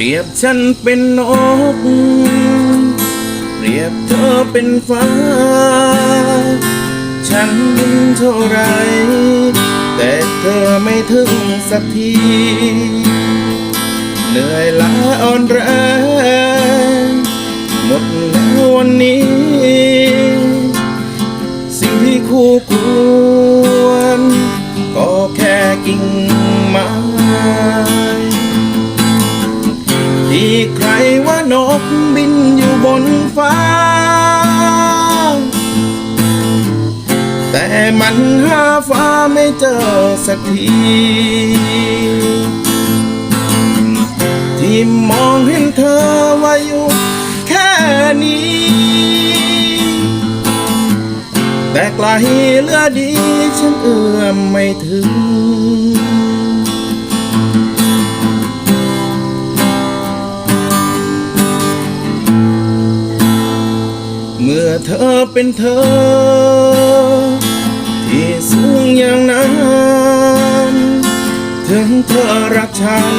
รียบฉันเป็นนก เปรียบเธอเป็นฟ้า ฉันบินเท่าไร แต่เธอไม่ถึงสักที เหนื่อยล้าอ่อนแรงหมดแล้ววันนี้ สิ่งที่คู่ควร ที่ใครว่านกบินอยู่บนฟ้า แต่มันหาฟ้าไม่เจอสักทีที่มองเห็นเธอว่าอยู่แค่นี้ แต่ไกลเหลือดีฉันเอื้อมไม่ถึง เมื่อเธอเป็นเธอ ที่สูงอย่างนั้น ถึงเธอรักฉัน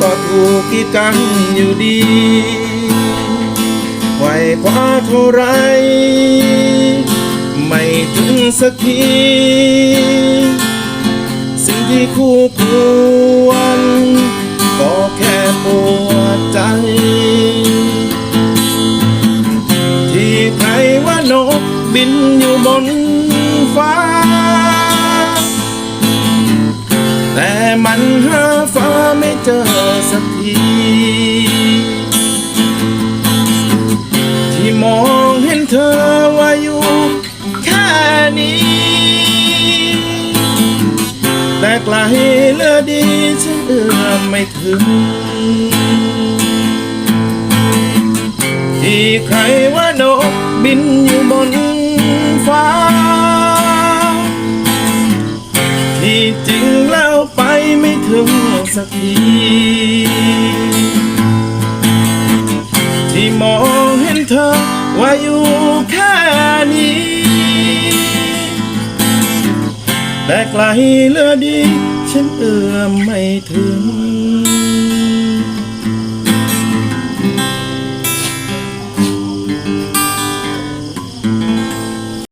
ก็ถูกกีดกันอยู่ดีไหวคว้าเท่าไร ไม่ถึงสักที สิ่งที่คู่ควร บินอยู่บนฟ้า แต่มันหาฟ้าไม่เจอสักที ที่มองเห็นเธอว่าอยู่แค่นี้ แต่ไกลเลือดีฉันเอื้อมไม่ถึงที่ใครว่านกบินอยู่บน ฟ้า ที่จริงแล้วไปไม่ถึงสักทีที่มองเห็นเธอว่าอยู่แค่นี้ แต่ไกลเหลือดี ฉันเอื้อมไม่ถึง